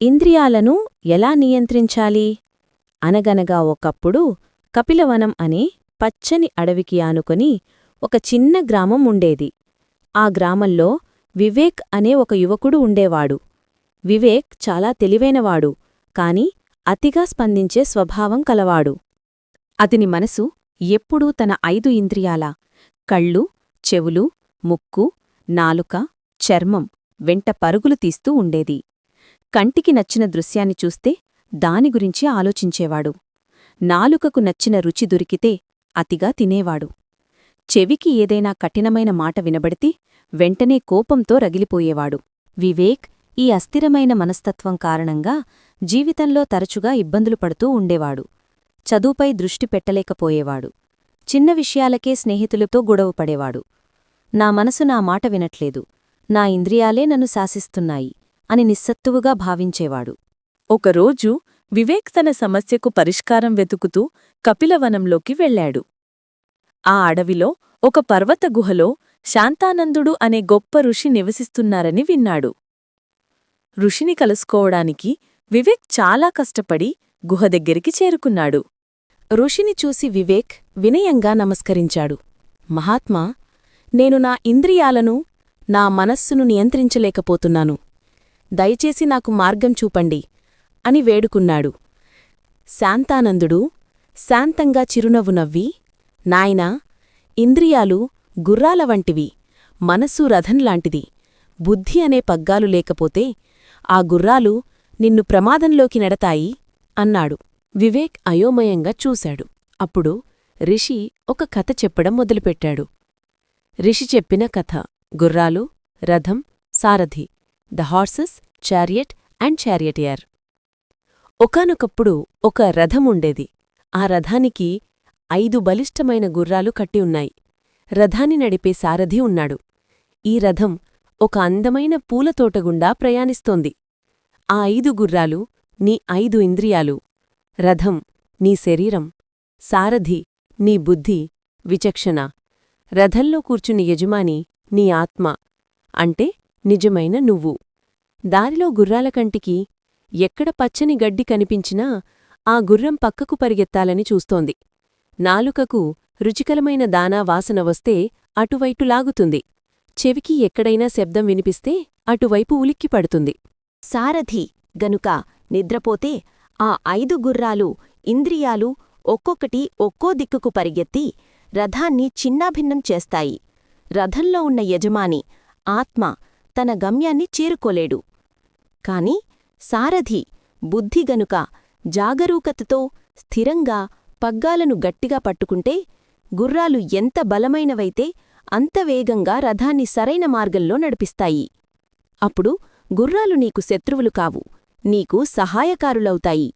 ఇంద్రియాలను ఎలా నియంత్రించాలి? అనగనగా ఒకప్పుడు కపిలవనం అనే పచ్చని అడవికి ఆనుకొని ఒక చిన్న గ్రామం ఉండేది. ఆ గ్రామంలో వివేక్ అనే ఒక యువకుడు ఉండేవాడు. వివేక్ చాలా తెలివైనవాడు కాని అతిగా స్పందించే స్వభావం కలవాడు. అతని మనసు ఎప్పుడూ తన ఐదు ఇంద్రియాల కళ్ళు చెవులు ముక్కు నాలుక చర్మం వెంట పరుగులు తీస్తూ ఉండేది. కంటికి నచ్చిన దృశ్యాన్ని చూస్తే దాని గురించి ఆలోచించేవాడు. నాలుకకు నచ్చిన రుచి దొరికితే అతిగా తినేవాడు. చెవికి ఏదైనా కఠినమైన మాట వినబడితే వెంటనే కోపంతో రగిలిపోయేవాడు. వివేక్ ఈ అస్థిరమైన మనస్తత్వం కారణంగా జీవితంలో తరచుగా ఇబ్బందులు పడుతూ ఉండేవాడు. చదువుపై దృష్టి పెట్టలేకపోయేవాడు. చిన్న విషయాలకే స్నేహితులతో గొడవపడేవాడు నా మనసు నా మాట వినట్లేదు. నా ఇంద్రియాలే నన్ను శాసిస్తున్నాయి. అని నిస్సత్తువుగా భావించేవాడు. ఒకరోజు వివేక్ తన సమస్యకు పరిష్కారం వెతుకుతూ కపిలవనంలోకి వెళ్ళాడు. ఆ అడవిలో ఒక పర్వత గుహలో శాంతానందుడు అనే గొప్ప ఋషి నివసిస్తున్నారని విన్నాడు. ఋషిని కలుసుకోవడానికి వివేక్ చాలా కష్టపడి గుహ దగ్గరికి చేరుకున్నాడు. ఋషిని చూసి వివేక్ వినయంగా నమస్కరించాడు. మహాత్మా నేను నా ఇంద్రియాలను నా మనస్సును నియంత్రించలేకపోతున్నాను. దయచేసి నాకు మార్గం చూపండి అని వేడుకున్నాడు. శాంతానందుడు శాంతంగా చిరునవ్వు నవ్వి నాయనా ఇంద్రియాలు గుర్రాల వంటివి మనస్సు రథంలాంటిది బుద్ధి అనే పగ్గాలు లేకపోతే ఆ గుర్రాలు నిన్ను ప్రమాదంలోకి నెడతాయి అన్నాడు. వివేక్ అయోమయంగా చూశాడు. అప్పుడు రిషి ఒక కథ చెప్పడం మొదలుపెట్టాడు. రిషి చెప్పిన కథ గుర్రాలు రథం సారథి the horses chariot and charioteer. ఒకానొకప్పుడు ఒక రథముండేది ఆ రథానికి ఐదు బలిష్టమైన గుర్రాలు కట్టి ఉన్నాయి. రథాన్ని నడిపే సారథి ఉన్నాడు. ఈ రథం ఒక అందమైన పూలతోటగుండా ప్రయాణిస్తోంది. ఆ ఐదు గుర్రాలు నీ ఐదు ఇంద్రియాలు. రథం నీ శరీరం. సారథి నీ బుద్ధి విచక్షణ. రథంలో కూర్చుని యజమాని నీ ఆత్మ. అంటే నిజమైన నువ్వు. దారిలో గుర్రాల కంటికి ఎక్కడ పచ్చని గడ్డి కనిపించినా ఆ గుర్రం పక్కకు పరిగెత్తాలని చూస్తోంది. నాలుకకు రుచికరమైన దానా వాసన వస్తే అటువైటు లాగుతుంది. చెవికి ఎక్కడైనా శబ్దం వినిపిస్తే అటువైపు ఉలిక్కిపడుతుంది సారథి గనుక నిద్రపోతే ఆ ఐదు గుర్రాలు ఇంద్రియాలు ఒక్కొక్కటి ఒక్కో దిక్కుకు పరిగెత్తి రథాన్ని చిన్నాభిన్నం చేస్తాయి. రథంలో ఉన్న యజమాని ఆత్మ తన గమ్యాన్ని చేరుకోలేడు. కాని సారథి బుద్ధి గనుక జాగరూకతతో స్థిరంగా పగ్గాలను గట్టిగా పట్టుకుంటే గుర్రాలు ఎంత బలమైనవైతే అంత వేగంగా రథాన్ని సరైన మార్గంలో నడిపిస్తాయి. అప్పుడు గుర్రాలు నీకు శత్రువులు కావు నీకు సహాయకారులవుతాయి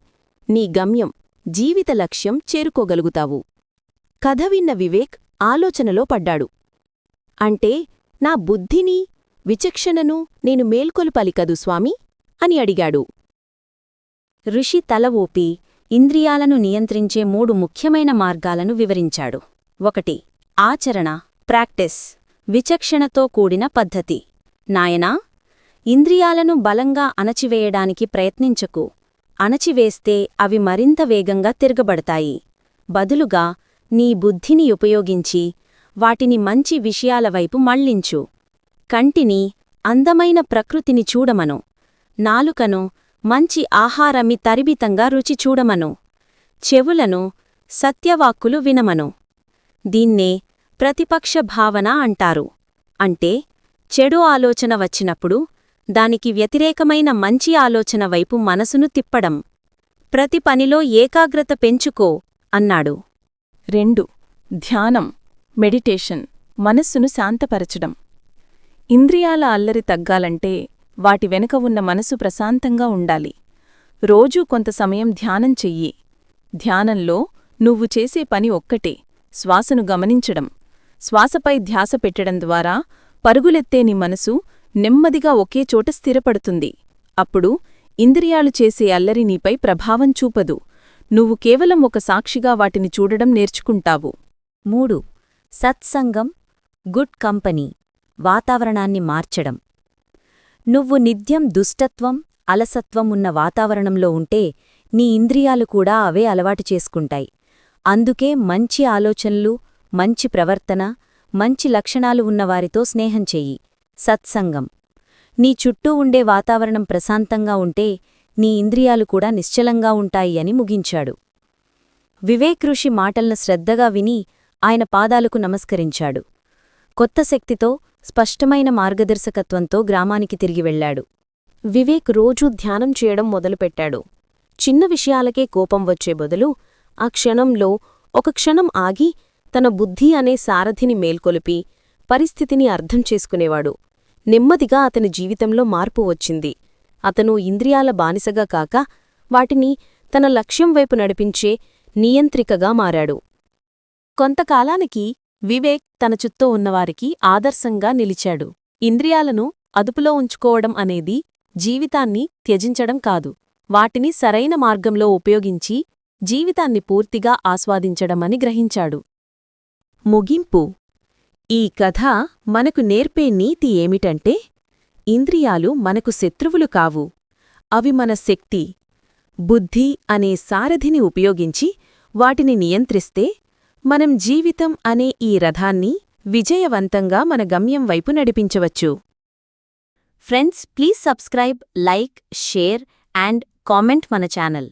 నీ గమ్యం జీవిత లక్ష్యం చేరుకోగలుగుతావు. కథ విన్న వివేక్ ఆలోచనలో పడ్డాడు. అంటే నా బుద్ధిని విచక్షణను నేను మేల్కొలుపాలి కదు స్వామీ? అని అడిగాడు. ఋషి తల ఊపి ఇంద్రియాలను నియంత్రించే మూడు ముఖ్యమైన మార్గాలను వివరించాడు. ఒకటి ఆచరణ ప్రాక్టీస్ విచక్షణతో కూడిన పద్ధతి. నాయనా ఇంద్రియాలను బలంగా అణచివేయడానికి ప్రయత్నించకు. అణచివేస్తే అవి మరింత వేగంగా తిరగబడతాయి. బదులుగా నీ బుద్ధిని ఉపయోగించి వాటిని మంచి విషయాల వైపు మళ్ళించు. కంటిని అందమైన ప్రకృతిని చూడమను. నాలుకను మంచి ఆహారమి తరిబితంగా రుచి చూడమను. చెవులను సత్యవాక్కులు వినమను. దీన్నే ప్రతిపక్ష భావన అంటారు. అంటే చెడు ఆలోచన వచ్చినప్పుడు దానికి వ్యతిరేకమైన మంచి ఆలోచన వైపు మనసును తిప్పడం. ప్రతి పనిలో ఏకాగ్రత పెంచుకో అన్నాడు. రెండు. ధ్యానం మెడిటేషన్ మనస్సును శాంతపరచడం. ఇంద్రియాల అల్లరి తగ్గాలంటే వాటి వెనుక ఉన్న మనసు ప్రశాంతంగా ఉండాలి. రోజూ కొంత సమయం ధ్యానం చెయ్యి. ధ్యానంలో నువ్వు చేసే పని ఒక్కటే శ్వాసను గమనించడం. శ్వాసపై ధ్యాస పెట్టడం ద్వారా పరుగులెత్తే నీ మనసు నెమ్మదిగా ఒకే చోట స్థిరపడుతుంది. అప్పుడు ఇంద్రియాలు చేసే అల్లరి నీపై ప్రభావం చూపదు. నువ్వు కేవలం ఒక సాక్షిగా వాటిని చూడడం నేర్చుకుంటావు. మూడు. సత్సంగం గుడ్ కంపెనీ వాతావరణాన్ని మార్చడం. నువ్వు నిత్యం దుష్టత్వం అలసత్వం ఉన్న వాతావరణంలో ఉంటే నీ ఇంద్రియాలు కూడా అవే అలవాటు చేసుకుంటాయి. అందుకే మంచి ఆలోచనలు మంచి ప్రవర్తన మంచి లక్షణాలు ఉన్నవారితో స్నేహం చెయ్యి. సత్సంగం. నీ చుట్టూ ఉండే వాతావరణం ప్రశాంతంగా ఉంటే నీ ఇంద్రియాలు కూడా నిశ్చలంగా ఉంటాయి అని ముగించాడు. వివేక్ ఋషి మాటలను శ్రద్ధగా విని ఆయన పాదాలకు నమస్కరించాడు. కొత్త శక్తితో స్పష్టమైన మార్గదర్శకత్వంతో గ్రామానికి తిరిగి వెళ్ళాడు. వివేక్ రోజూ ధ్యానం చేయడం మొదలుపెట్టాడు. చిన్న విషయాలకే కోపం వచ్చే బదులు ఆ క్షణంలో ఒక క్షణం ఆగి తన బుద్ధి అనే సారథిని మేల్కొలిపి పరిస్థితిని అర్థం చేసుకునేవాడు. నెమ్మదిగా అతని జీవితంలో మార్పు వచ్చింది. అతను ఇంద్రియాల బానిసగా కాక వాటిని తన లక్ష్యం వైపు నడిపించే నియంత్రికగా మారాడు. కొంతకాలానికి వివేక్ తన చుట్టూ ఉన్నవారికి ఆదర్శంగా నిలిచాడు. ఇంద్రియాలను అదుపులో ఉంచుకోవడం అనేది జీవితాన్ని త్యజించడం కాదు. వాటిని సరైన మార్గంలో ఉపయోగించి జీవితాన్ని పూర్తిగా ఆస్వాదించడమని గ్రహించాడు. ముగింపు. ఈ కథ మనకు నేర్పే నీతి ఏమిటంటే ఇంద్రియాలు మనకు శత్రువులు కావు. అవి మన శక్తి బుద్ధి అనే సారథిని ఉపయోగించి వాటిని నియంత్రిస్తే మనం జీవితం అనే ఈ రథాన్ని విజయవంతంగా మన గమ్యం వైపు నడిపించవచ్చు. Friends please subscribe like share and comment మన ఛానల్.